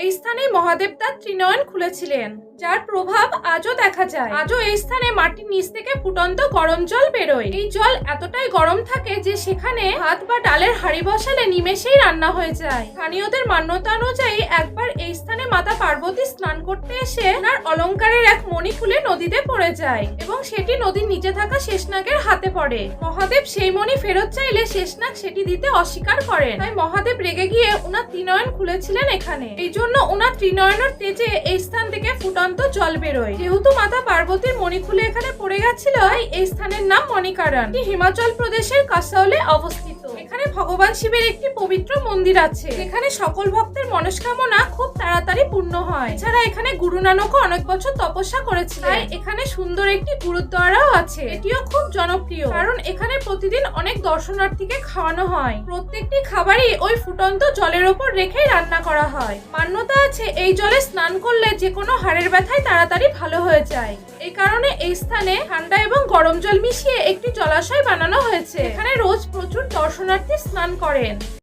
এই স্থানে মহাদেব তার ত্রিনয়ন খুলেছিলেন। যার প্রভাব আজও দেখা যায়। আজও এই স্থানে মাটির নিচ থেকে ফুটন্ত গরম জল বেরোয়। এই জল এতটাই গরম থাকে যে সেখানে হাত বা ডালের হাঁড়ি বসালে নিমেষেই রান্না হয়ে যায়। স্থানীয়দের মান্যতা অনুযায়ী একবার এই স্থানে মাতা পার্বতী স্নান করতে এসে তার অলংকারের এক মণি খুলে নদীতে পড়ে যায় এবং সেটি নদীর নিচে থাকা শেষনাগের হাতে পড়ে। মহাদেব সেই মণি ফেরত চাইলে শেষনাগ সেটি দিতে অস্বীকার করেন। তাই মহাদেব রেগে গিয়ে ওনার ত্রিনয়ন খুলেছিলেন এখানে। এই জন্য ওনার ত্রিনয়নের তেজে এই স্থান থেকে ফুটন্ত জল বেরোয়। যেহেতু মাতা পার্বতীর মণিকুলে এখানে পড়ে গেছিল এই স্থানের নাম মণিকারণ হিমাচল প্রদেশের কাসাউলে অবস্থিত। এখানে ভগবান শিবের একটি পবিত্র মন্দির আছে। এখানে সকল ভক্তের মনস্কামনা খুব তাড়াতাড়ি পূর্ণ হয়। এছাড়া এখানে গুরু নানকও অনেক বছর তপস্যা করেছিলেন। তাই এখানে সুন্দর একটি গুরুদ্বারাও আছে। এটিও খুব জনপ্রিয়। কারণ এখানে প্রতিদিন অনেক দর্শনার্থীকে খাওয়ানো হয়। প্রত্যেকটি খাবারই ওই ফুটন্ত জলের ওপর রেখেই রান্না করা হয়। মান্যতা আছে, এই জলে স্নান করলে যে কোনো হাড়ের ব্যথায় তাড়াতাড়ি ভালো এই কারণে এই স্থানে ঠান্ডা এবং গরম জল মিশিয়ে একটি জলাশয় বানানো হয়েছে। এখানে রোজ প্রচুর দর্শনার্থী স্নান করেন।